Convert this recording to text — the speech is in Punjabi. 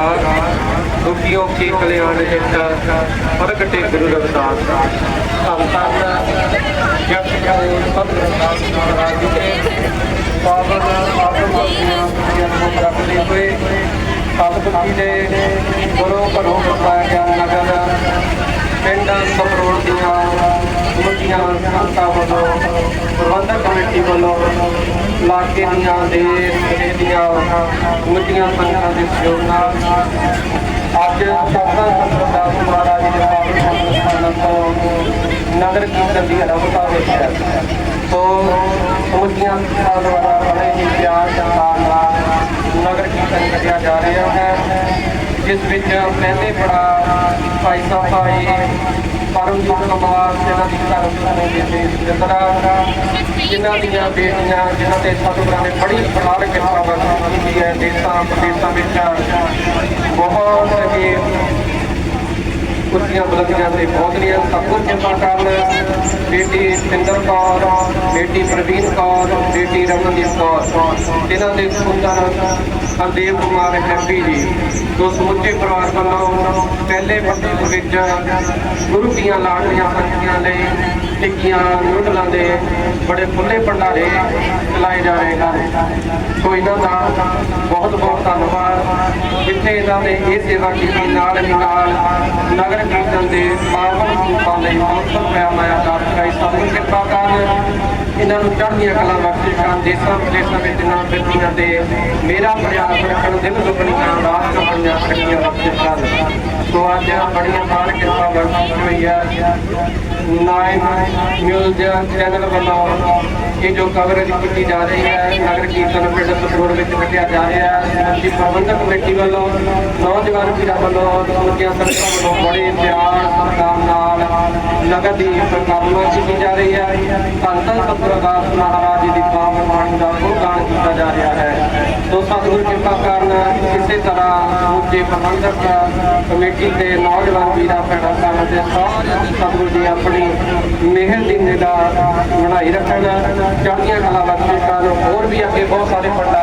ਕਾਰ ਦੁਖੀਆਂ ਕੀ ਕਲਿਆਣ ਹਿਤ ਪ੍ਰਗਟੇ ਗੁਰੂ ਰਵਿਦਾਸ ਧੰਨ ਧੰਨ ਜਪਿ ਕਰੋ ਸਤਿ ਰਵਿਦਾਸ ਮਹਾਰਾਜ ਜੀ ਦੇ। ਪਾਵਨ ਆਤਮ ਆਪਣੀਆਂ ਜਨਮ ਪ੍ਰਾਪਤੀ ਹੋਏ ਸਤਿਗੁਰੂ ਜੀ ਦੇ ਗੁਰੂ ਘਰੋਂ ਬਸਾਇਆ ਗਿਆ ਨਗਰ। ਪਿੰਡ ਸਪਰੋੜ ਦੀਆਂ ਮੁੱਠੀਆਂ ਸੰਤਾਂ ਵੱਲੋਂ, ਪ੍ਰਬੰਧਕ ਕਮੇਟੀ ਵੱਲੋਂ ਇਲਾਕੇ ਦੀਆਂ ਦੇ ਜ਼ਿਲ੍ਹੇ ਦੀਆਂ ਮੁੱਠੀਆਂ ਸੰਗਤਾਂ ਦੇ ਸਹਿਯੋਗ ਨਾਲ ਅੱਜ ਸਤਿਗੁਰੂ ਸਤਿਦਾਸ ਮਹਾਰਾਜ ਜੀ ਦੇ ਪਾਵਨ ਤੋਂ ਨਗਰ ਕੀਰਤਨ ਦੀ ਆਰੰਭਤਾ ਹੋਈ ਹੈ। ਸੋ ਮੁੱਠੀਆਂ ਸੰਗਤਾਂ ਦੁਆਰਾ ਬੜੇ ਹੀ ਪਿਆਰ ਸਤਿਕਾਰ ਨਾਲ ਨਗਰ ਕੀਰਤਨ ਕੱਢਿਆ ਜਾ ਰਿਹਾ ਹੈ, ਜਿਸ ਵਿੱਚ ਪਹਿਲੇ ਬੜਾ ਭਾਈ ਸਾਹਿਬ ਭਾਈ ਪਰਮਜੀਤ ਕੁਮਾਰ ਜਿਨ੍ਹਾਂ ਦੀ ਧਰਮ ਸਮੂਹ ਦੇ ਜਿੰਦਰਾ ਜਿਨ੍ਹਾਂ ਦੀਆਂ ਬੇਟੀਆਂ ਜਿਨ੍ਹਾਂ ਤੇ ਸਤਿਗੁਰਾਂ ਨੇ ਬੜੀ ਪ੍ਰਕਾਰ ਕਿਰਪਾ ਵਰਤੀ ਕੀਤੀ ਹੈ ਦੇਸਾਂ ਪ੍ਰਦੇਸਾਂ ਵਿੱਚ ਬਹੁਤ ਹੀ ਕੁਰਸੀਆਂ ਬੁਲੰਦੀਆਂ ਤੇ ਪਹੁੰਚਦੀਆਂ ਸਤਿਗੁਰ ਕਿਰਪਾ ਕਰਨ। ਬੇਟੀ ਸਿੰਦਰ ਕੌਰ, ਬੇਟੀ ਪ੍ਰਵੀਨ ਕੌਰ, ਬੇਟੀ ਰਮਨਦੀਪ ਕੌਰ। ਇਹਨਾਂ ਦੇ ਪੁੱਤਰ ਹਰਦੇਵ ਕੁਮਾਰ ਹੈਪੀ ਜੀ। ਜੋ ਸਮੁੱਚੇ ਪਰਿਵਾਰ ਵੱਲੋਂ ਪਹਿਲੇ ਵਕਤ ਵਿੱਚ ਗੁਰੂ ਦੀਆਂ ਲਾਡਲੀਆਂ ਬੱਚੀਆਂ ਲਈ ਟਿੱਕੀਆਂ, ਨੂਡਲਾਂ ਦੇ ਬੜੇ ਖੁੱਲੇ ਭੰਡਾਰੇ ਚਲਾਏ ਜਾ ਰਹੇ ਹਨ ਸੋ ਇਹਨਾਂ ਦਾ ਬਹੁਤ ਬਹੁਤ ਧੰਨਵਾਦ। ਜਿੱਥੇ ਇਹਨਾਂ ਨੇ ਇਹ ਸੇਵਾ ਕੀਤੀ, ਨਾਲ ਹੀ ਨਾਲ ਨਗਰ ਕੀਰਤਨ ਦੇ ਪਾਵਨ ਰੂਪਾਂ ਲਈ ਬਹੁਤ ਰੁਪਇਆ ਮਾਇਆ ਦਾਤ ਕਰਾਈ ਸਤਿਗੁਰ ਕਿਰਪਾ ਕਰਨ ਇਹਨਾਂ ਨੂੰ ਚੜ੍ਹਦੀਆਂ ਕਲਾ ਬਖਸ਼ੇ ਕਰਨ ਦੇਸਾਂ ਵਿਦੇਸਾਂ ਵਿੱਚ ਨਾ ਬਿਰਤੀਆਂ ਦੇ ਮੇਰਾ ਪ੍ਰਯਾਸ ਰੱਖਣ ਦਿਨ ਦੁਪਣੀਆਂ ਰਾਤ ਕਪੜੀਆਂ ਰੱਖੀਆਂ ਬਖਸ਼ੇ ਕਰਨ ਸੋ ਅੱਜ ਬੜੀਆਂ ਮਾਨ ਕਿਰਪਾ ਬਖਸ਼ੀ ਹੋਈ ਹੈ। ਨਾਇਨ ਨਿਊਜ਼ ਚੈਨਲ ਵੱਲੋਂ ਇਹ ਜੋ ਕਵਰੇਜ ਕੀਤੀ ਜਾ ਰਹੀ ਹੈ, ਨਗਰ ਕੀਰਤਨ ਪਿੰਡ ਸਤਰੋੜ ਵਿੱਚ ਕੱਢਿਆ ਜਾ ਰਿਹਾ ਹੈ। ਦੀ ਪ੍ਰਬੰਧਕ ਕਮੇਟੀ ਵੱਲੋਂ ਨੌਜਵਾਨ ਪੀੜ੍ਹੀ ਵੱਲੋਂ ਸਮੁੱਚੀਆਂ ਸੰਗਤਾਂ ਵੱਲੋਂ ਬੜੇ ਪਿਆਰ, ਸਤਿਕਾਰ ਨਾਲ ਨਗਰ ਦੀ ਪ੍ਰਕਾਰਨਾ ਕੀਤੀ ਜਾ ਰਹੀ ਹੈ। ਧੰਨ ਧੰਨ ਸਤਿਗੁਰਦਾਸ ਮਹਾਰਾਜ ਜੀ ਦੀ ਪਾਵਨ ਬਾਣੀ ਦਾ ਗੁਣਗਾਨ ਕੀਤਾ ਜਾ ਰਿਹਾ ਹੈ। ਸੋ ਸਤਿਗੁਰ ਕਿਰਪਾ ਕਰਨ ਇਸੇ ਤਰ੍ਹਾਂ ਸਮੁੱਚੇ ਪ੍ਰਬੰਧਕ ਕਮੇਟੀ ਦੇ ਨੌਜਵਾਨ ਵੀਰਾਂ, ਭੈਣਾਂ ਭਰਾਵਾਂ ਦੇ ਸਾਰੇ ਸਤਿਗੁਰ ਜੀ ਆਪਣੀ ਮਿਹਰ ਦੀ ਨਿਗਾਹ ਬਣਾਈ ਰੱਖਣ ਚੜ੍ਹਦੀਆਂ ਕਲਾ ਬਖਸ਼ੇ ਕਰਨ ਹੋਰ ਵੀ ਅੱਗੇ ਬਹੁਤ ਸਾਰੇ ਭੰਡਾਰ